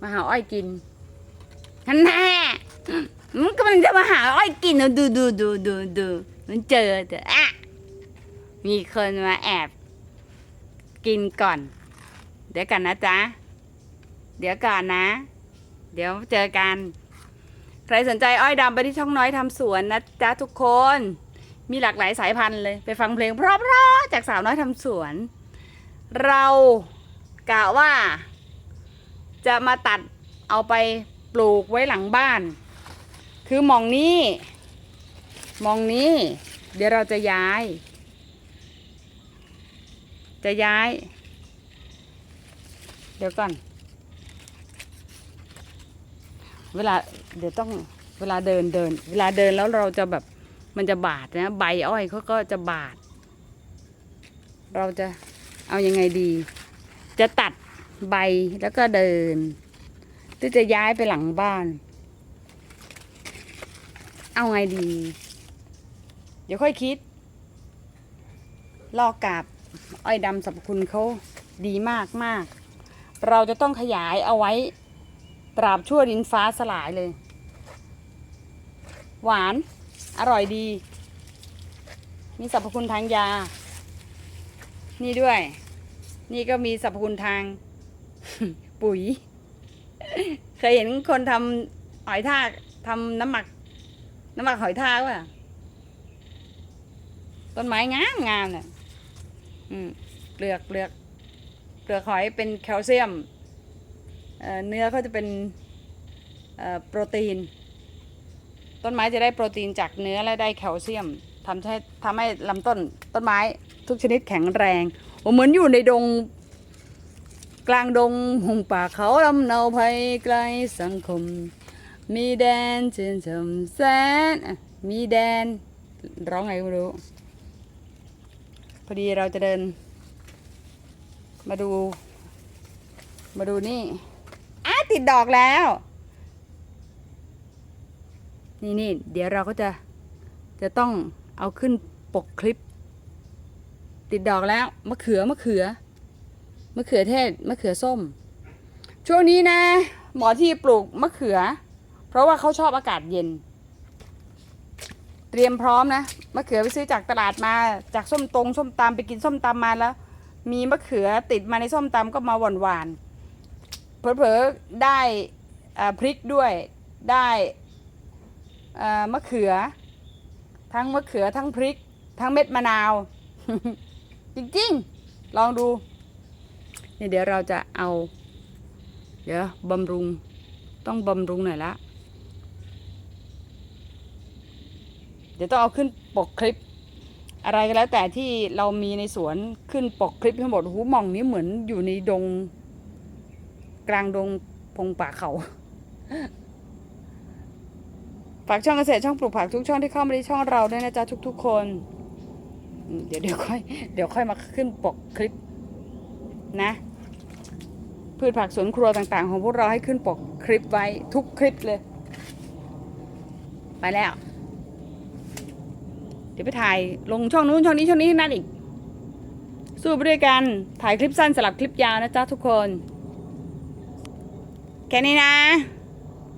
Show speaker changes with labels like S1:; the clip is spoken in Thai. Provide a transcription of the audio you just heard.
S1: มาหาอ้อยกินฮันแน่มันกำลังจะมาหาอ้อยกินเอาดูดูดูดูดูมันเจอแต่อะมีคนมาแอบ กินก่อน เดี๋ยวกันนะจ๊ะ เดี๋ยวก่อนนะ เดี๋ยวเจอกัน ใครสนใจอ้อยดำไปที่ช่องน้อยทำสวนนะจ๊ะทุกคน มีหลากหลายสายพันธุ์เลย ไปฟังเพลงเพราะๆจากสาวน้อยทำสวน เรากะว่า จะมาตัดเอาไปปลูกไว้หลังบ้าน คือมองนี้มองนี้ เดี๋ยวเราจะย้าย จะย้าย เดี๋ยวก่อน เวลาเดี๋ยวต้องเวลาเดินเดิน เวลาเดินแล้วเราจะแบบมันจะบาดนะใบอ้อยเขาก็จะบาด เราจะเอายังไงดี จะตัด ใบแล้วก็เดินหรือจะย้ายไปหลังบ้าน เอาไงดี เดี๋ยวค่อยคิด ลอกกาบอ้อยดำสรรพคุณเขาดีมากมาก เราจะต้องขยายเอาไว้ ตราบชั่วดินฟ้าสลายเลย หวานอร่อยดี มีสรรพคุณทางยา นี่ด้วย นี่ก็มีสรรพคุณทาง ปุ๋ย เคยเห็นคนทำหอยทากทำน้ำหมัก น้ำหมักหอยทากป่ะต้นไม้งามงามเนี่ยเปลือกเปลือกเปลือกหอยเป็นแคลเซียมเนื้อเขาจะเป็นโปรตีน ต้นไม้จะได้โปรตีนจากเนื้อและได้แคลเซียมทำให้ทำให้ลำต้นต้นไม้ทุกชนิดแข็งแรงโอ้เหมือนอยู่ในดง กลางดงหงป่าเขาลำเนาภัยไกลสังคม มีแดนเชื่นชมแสนมีแดน ร้องไงไม่รู้ พอดีเราจะเดิน มาดู มาดูนี่อ้าติดดอกแล้ว นี่นี่เดี๋ยวเราก็จะจะต้องเอาขึ้นปกคลิป ติดดอกแล้วมะเขือมะเขือ มะเขือเทศมะเขือส้ม ช่วงนี้นะ หมอที่ปลูกมะเขือ เพราะว่าเขาชอบอากาศเย็น เตรียมพร้อมนะมะเขือไปซื้อจากตลาดมาจากส้มตรงส้มตำไปกินส้มตำมาแล้ว มีมะเขือติดมาในส้มตำก็มาหวานหวานเผลอๆได้พริกด้วยได้มะเขือ ทั้งมะเขือทั้งพริก ทั้งเม็ดมะนาว จริง ๆ ลองดู เนี่ยเดี๋ยวเราจะเอา เดี๋ยวบำรุงต้องบำรุงหน่อยละ เดี๋ยวต้องเอาขึ้นปกคลิป อะไรก็แล้วแต่ที่เรามีในสวนขึ้นปกคลิปทั้งหมดหูมองนี้เหมือนอยู่ในดง กลางดงพงป่าเขาฝากช่องเกษตรช่องปลูกผักทุกช่องที่เข้ามาในช่องเราด้วยนะจ๊ะทุกๆคน เดี๋ยวเดี๋ยวค่อยเดี๋ยวค่อยมาขึ้นปกคลิป นะพืชผักสวนครัวต่างๆ ของพวกเราให้ขึ้นปกคลิปไว้ทุกคลิปเลย ไปแล้ว เดี๋ยวไปถ่ายลงช่องนู้นช่องนี้ช่องนี้นั่นอีก สู้ไปด้วยกันถ่ายคลิปสั้นสลับคลิปยาวนะจ๊ะทุกคน แค่นี้นะ